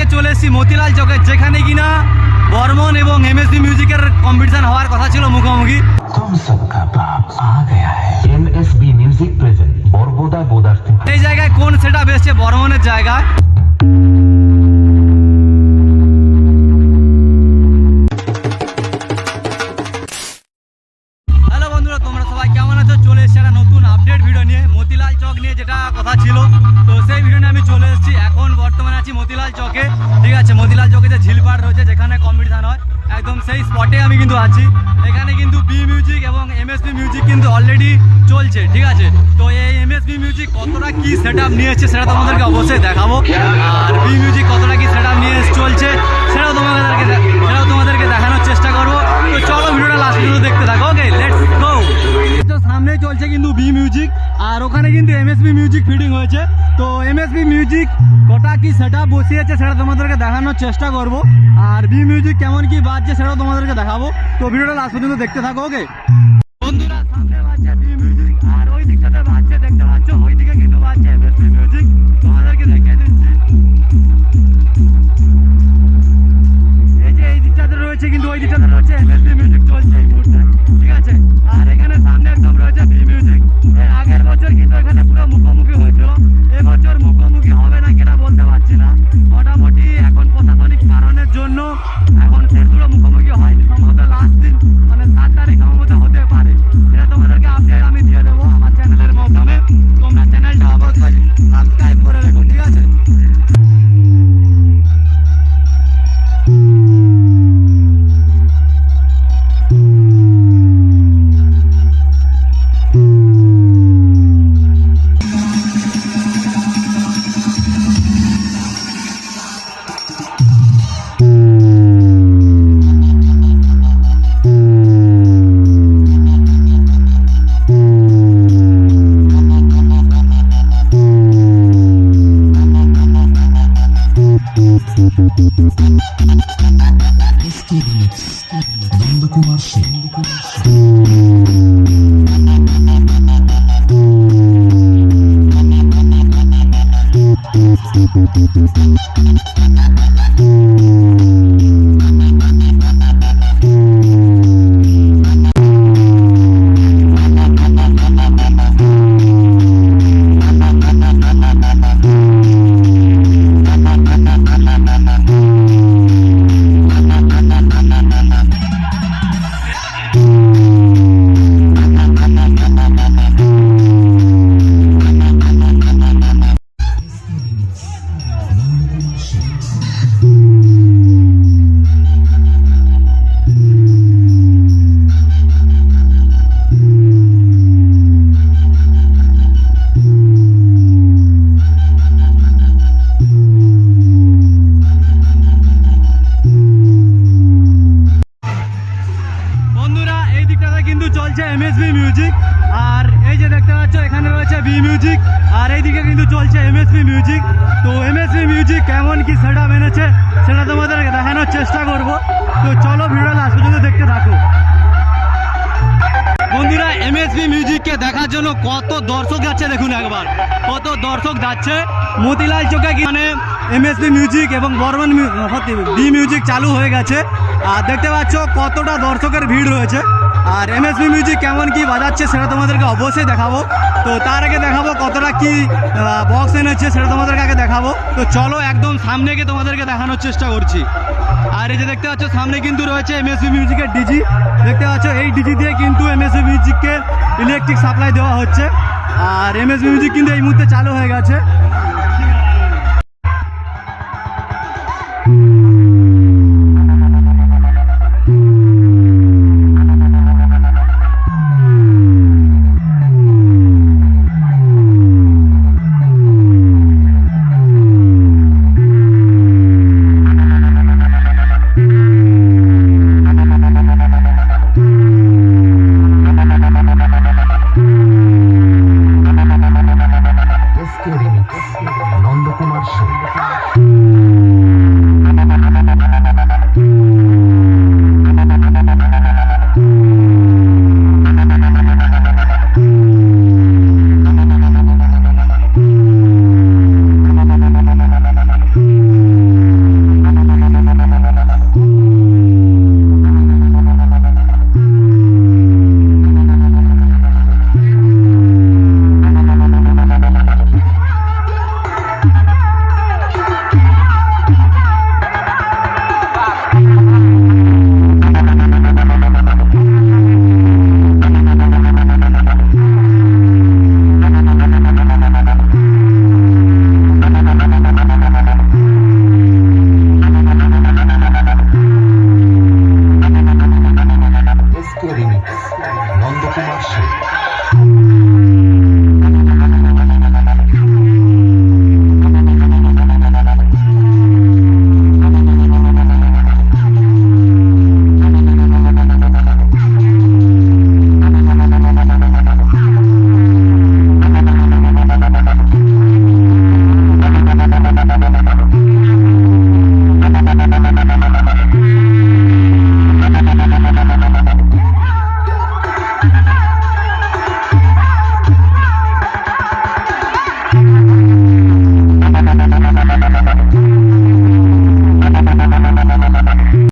আজকে চলে এসেছি মতিলাল চকে যেখানে কিনা বর্মন এবং এম এস মিউজিকের কম্পিটিশন হওয়ার কথা ছিল মুখোমুখি। এই জায়গায় কোন সেটা বেসছে বর্মনের জায়গায়। চলে এসেছি একটা নতুন আপডেট ভিডিও নিয়ে। মতিলাল চক নিয়ে যেটা কথা ছিল, তো সেই ভিডিও নিয়ে আমি চলে এসেছি। এখন বর্তমানে আছি মতিলাল চকে। ঠিক আছে, মতিলাল চকে যে ঝিলপাড় রয়েছে, যেখানে কম্পিটিশন হয়। একদম সেই স্পটে আমি কিন্তু আছি। এখানে কিন্তু বি মিউজিক এবং এমএসপি মিউজিক কিন্তু অলরেডি চলছে, ঠিক আছে? তো এই এমএসপি মিউজিক কতটা কি সেট নিয়েছে সেটা তোমাদেরকে অবশ্যই দেখাবো। আর বি মিউজিক কতটা কি সেট নিয়ে চলছে সেটাও তোমাদেরকে মিউজিক কটা কি সেটা বসিয়েছে সেটা তোমাদেরকে দেখানোর চেষ্টা করব। আর বি মিউজিক কেমন কি বাজছে সেটাও তোমাদেরকে দেখাবো। তো ভিডিওটা লাস্ট পর্যন্ত দেখতে থাকো ওকে বন্ধুরা দিকটাতে কিন্তু চলছে এমএসবি মিউজিক আর এই যে দেখতে পাচ্ছ, এখানে রয়েছে বি মিউজিক আর এইদিকে কিন্তু চলছে এমএসবি মিউজিক তো এমএসবি মিউজিক কেমন কি সেটা এনেছে, সেটা তোমাদেরকে দেখানোর চেষ্টা করব। তো চলো ভিডিও লাস্ট পর্যন্ত দেখতে থাকো। বন্ধুরা এমএসবি মিউজিককে দেখার জন্য কত দর্শক যাচ্ছে দেখুন একবার। কত দর্শক যাচ্ছে। মতিলাল চোখে মানে এমএসবি মিউজিক এবং বর্মন বি মিউজিক চালু হয়ে গেছে। আর দেখতে পাচ্ছ কতটা দর্শকের ভিড় রয়েছে। আর এমএসবি মিউজিক কেমন কি বাজাচ্ছে সেটা তোমাদেরকে অবশ্যই দেখাবো। তো তার আগে দেখাবো কতটা কি বক্স এনেছে সেটা তোমাদেরকে আগে দেখাবো। তো চলো একদম সামনে গিয়ে তোমাদেরকে দেখানোর চেষ্টা করছি। আর এই যে দেখতে পাচ্ছ, সামনে কিন্তু রয়েছে এমএসবি মিউজিকের ডিজি দেখতে পাচ্ছ, এই ডিজি দিয়ে কিন্তু এমএসবি মিউজিককে ইলেকট্রিক সাপ্লাই দেওয়া হচ্ছে। আর এমএসবি মিউজিক কিন্তু এই মুহূর্তে চালু হয়ে গেছে। Johnson.